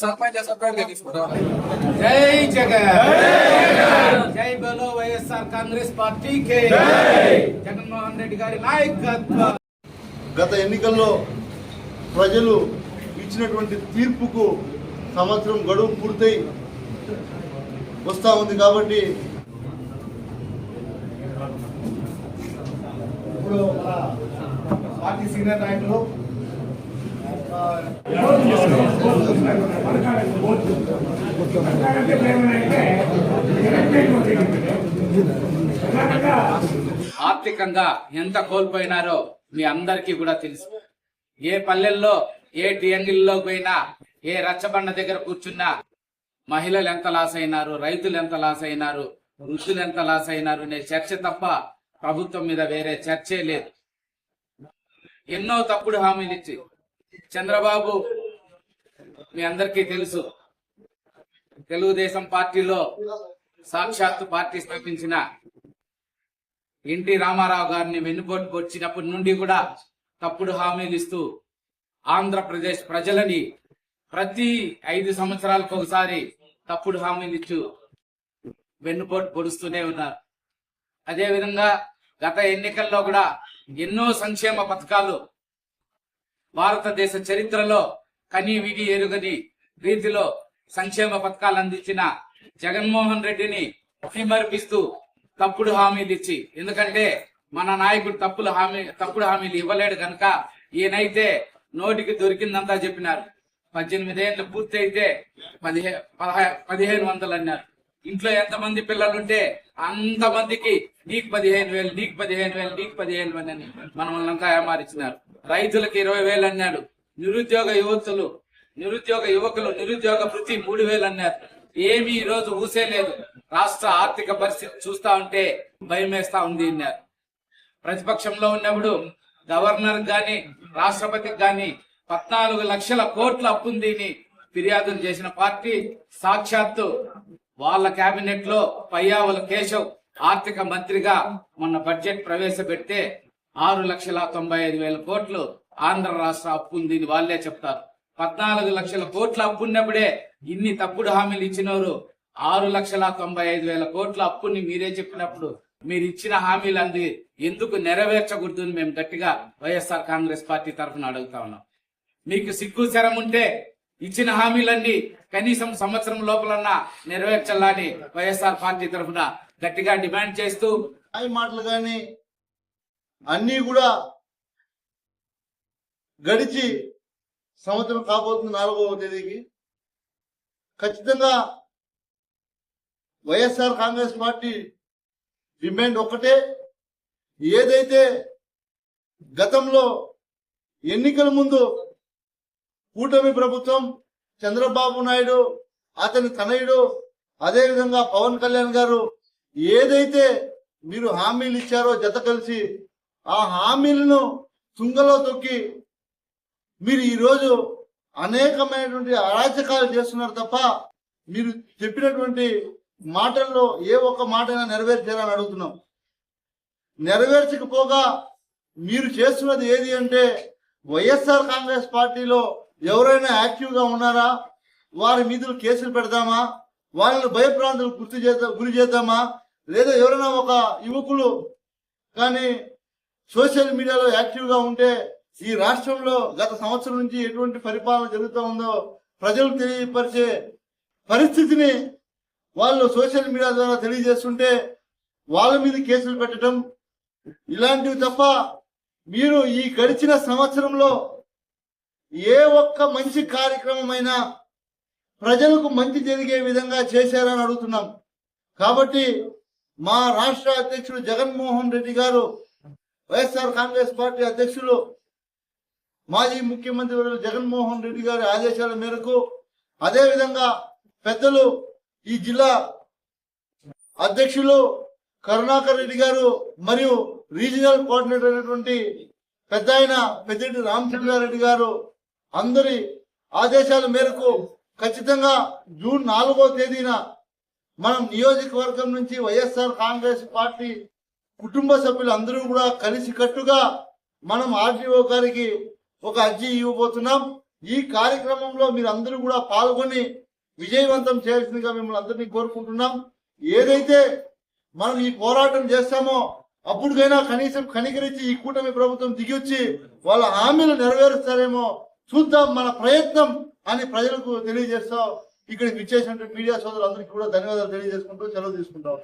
సర్పంచ్ సర్పంచ్ జై జగన్ జై బలో వైఎస్ఆర్ కాంగ్రెస్ పార్టీకి జగన్మోహన్ రెడ్డి గారి నాయకత్వం గత ఎన్నికల్లో ప్రజలు ఇచ్చినటువంటి తీర్పుకు సంవత్సరం గడువు పూర్తయి వస్తూ ఉంది కాబట్టి. ఇప్పుడు మన పార్టీ సీనియర్ నాయకులు ఆ, ఆర్థికంగా ఎంత కోల్పోయినారో మీ అందరికీ కూడా తెలుసు. ఏ పల్లెల్లో ఏ టియంగిల్లో పోయినా ఏ రచ్చబండ దగ్గర కూర్చున్నా మహిళలు ఎంత లాస్ అయినారు? రైతులు ఎంత లాస్ అయినారు? వృద్ధులు ఎంత లాస్ అయినారు? అనే చర్చ తప్ప ప్రభుత్వం మీద వేరే చర్చే లేదు. ఎన్నో తప్పుడు హామీలు ఇచ్చి. చంద్రబాబు మీ అందరికీ తెలుసు తెలుగుదేశం పార్టీలో సాక్షాత్తు పార్టీ స్థాపించిన ఎన్టీ రామారావు గారిని వెన్నుపోటు వచ్చినప్పటి నుండి కూడా తప్పుడు హామీలు ఇస్తూ ఆంధ్రప్రదేశ్ ప్రజలని ప్రతి ఐదు సంవత్సరాలకు ఒకసారి తప్పుడు హామీలు ఇచ్చు వెన్నుపోటు పొడుస్తూనే ఉన్నారు. అదేవిధంగా గత ఎన్నికల్లో కూడా ఎన్నో సంక్షేమ పథకాలు భారతదేశ చరిత్రలో కని విని ఎరుగని రీతిలో సంక్షేమ పథకాలు అందించిన జగన్మోహన్ రెడ్డిని విమర్పిస్తూ తప్పుడు హామీలు ఇచ్చి ఎందుకంటే మన నాయకుడు తప్పులు హామీ తప్పుడు హామీలు ఇవ్వలేడు కనుక ఈయనైతే నోటికి దొరికిందంతా చెప్పినారు. పద్దెనిమిది ఏళ్ళు పదిహే పదహే పదిహేను వందలు అన్నారు. ఇంట్లో ఎంతమంది పిల్లలుంటే అంతమందికి నీకు పదిహేను వేలు నీకు పదిహేను వేలు నీకు పదిహేను వేలు అని మనల్ని అంతా ఏమారిచ్చినారు రైతులకు ఇరవై వేలు అన్నాడు. నిరుద్యోగ యువతులు నిరుద్యోగ యువకులు నిరుద్యోగ వృత్తి మూడు వేలు అన్నారు. ఏమీ ఈ రోజు ఊసే లేదు. రాష్ట్ర ఆర్థిక పరిస్థితి చూస్తా ఉంటే భయం వేస్తా ఉంది అన్నారు. ప్రతిపక్షంలో ఉన్నప్పుడు గవర్నర్ గాని రాష్ట్రపతికి గాని పద్నాలుగు లక్షల కోట్ల అప్పుందిని ఫిర్యాదులు చేసిన పార్టీ సాక్షాత్తు వాళ్ళ కేబినెట్లో పయ్యావుల కేశవ్ ఆర్థిక మంత్రిగా మొన్న బడ్జెట్ ప్రవేశపెడితే ఆరు లక్షల తొంభై ఐదు వేల కోట్లు ఆంధ్ర రాష్ట్ర అప్పు ఉందని వాళ్ళే చెప్తారు. పద్నాలుగు లక్షల కోట్ల అప్పు ఉన్నప్పుడే ఇన్ని తప్పుడు హామీలు ఇచ్చినారు ఆరు లక్షల తొంభై ఐదు వేల కోట్ల అప్పుని మీరే చెప్పినప్పుడు మీరు ఇచ్చిన హామీలు అంది ఎందుకు నెరవేర్చకూడదు మేము గట్టిగా వైఎస్ఆర్ కాంగ్రెస్ పార్టీ తరఫున అడుగుతా ఉన్నాం. మీకు సిగ్గు శరం ఉంటే ఇచ్చిన హామీలన్నీ కనీసం సంవత్సరం లోపలన్నా నెరవేర్చాలని వైఎస్ఆర్ పార్టీ తరఫున గట్టిగా డిమాండ్ చేస్తూ మాటలు కానీ అన్నీ కూడా గడిచి సంవత్సరం కాబోతుంది నాలుగవ తేదీకి. ఖచ్చితంగా వైఎస్ఆర్ కాంగ్రెస్ పార్టీ డిమాండ్ ఒక్కటే. ఏదైతే గతంలో ఎన్నికల ముందు కూటమి ప్రభుత్వం చంద్రబాబు నాయుడు అతని తనయుడు అదేవిధంగా పవన్ కళ్యాణ్ గారు ఏదైతే మీరు హామీలు ఇచ్చారో జత కలిసి ఆ హామీలను తుంగలో తొక్కి మీరు ఈరోజు అనేకమైనటువంటి అరాచకాలు చేస్తున్నారు తప్ప మీరు చెప్పినటువంటి మాటల్లో ఏ ఒక్క మాటైనా నెరవేర్చారని అడుగుతున్నాం. నెరవేర్చకపోగా మీరు చేస్తున్నది ఏది అంటే వైఎస్ఆర్ కాంగ్రెస్ పార్టీలో ఎవరైనా యాక్టివ్గా ఉన్నారా? వారి మీద కేసులు పెడదామా? వాళ్ళని భయప్రాంతులకు గుర్తు చేద్దాం గురి చేద్దామా? లేదా ఎవరైనా ఒక యువకులు కానీ సోషల్ మీడియాలో యాక్టివ్గా ఉంటే ఈ రాష్ట్రంలో గత సంవత్సరం నుంచి ఎటువంటి పరిపాలన జరుగుతూ ఉందో ప్రజలు తెలియపరిచే పరిస్థితిని వాళ్ళు సోషల్ మీడియా ద్వారా తెలియజేస్తుంటే వాళ్ళ మీద కేసులు పెట్టడం ఇలాంటివి తప్ప మీరు ఈ గడిచిన సంవత్సరంలో ఏ ఒక్క మంచి కార్యక్రమమైనా ప్రజలకు మంచి జరిగే విధంగా చేశారని అడుగుతున్నాం. కాబట్టి మా రాష్ట్ర అధ్యక్షుడు జగన్మోహన్ రెడ్డి గారు వైఎస్ఆర్ కాంగ్రెస్ పార్టీ అధ్యక్షులు మాజీ ముఖ్యమంత్రి జగన్మోహన్ రెడ్డి గారి ఆదేశాల మేరకు అదేవిధంగా పెద్దలు ఈ జిల్లా అధ్యక్షులు కరుణాకర్ రెడ్డి గారు మరియు రీజనల్ కోఆర్డినేటర్ అయినటువంటి పెద్ద ఆయన పెద్దిరెడ్డి రామచంద్రారెడ్డి గారు అందరి ఆదేశాల మేరకు ఖచ్చితంగా జూన్ నాలుగో తేదీన మనం నియోజకవర్గం నుంచి వైఎస్ఆర్ కాంగ్రెస్ పార్టీ కుటుంబ సభ్యులు అందరూ కూడా కలిసికట్టుగా మనం ఆర్డీఓ గారికి ఒక అర్జీ ఇవ్వబోతున్నాం. ఈ కార్యక్రమంలో మీరు అందరూ కూడా పాల్గొని విజయవంతం చేయాల్సిందిగా మిమ్మల్ని అందరినీ కోరుకుంటున్నాం. ఏదైతే మనం ఈ పోరాటం చేస్తామో అప్పుడుకైనా కనీసం కనికరించి ఈ కూటమి ప్రభుత్వం దిగొచ్చి వాళ్ళ హామీలు నెరవేరుస్తారేమో చూద్దాం మన ప్రయత్నం అని ప్రజలకు తెలియజేస్తాం. ఇక్కడికి విచ్చేసినటువంటి మీడియా సోదరులందరికీ కూడా ధన్యవాదాలు తెలియజేసుకుంటూ సెలవు తీసుకుంటాం.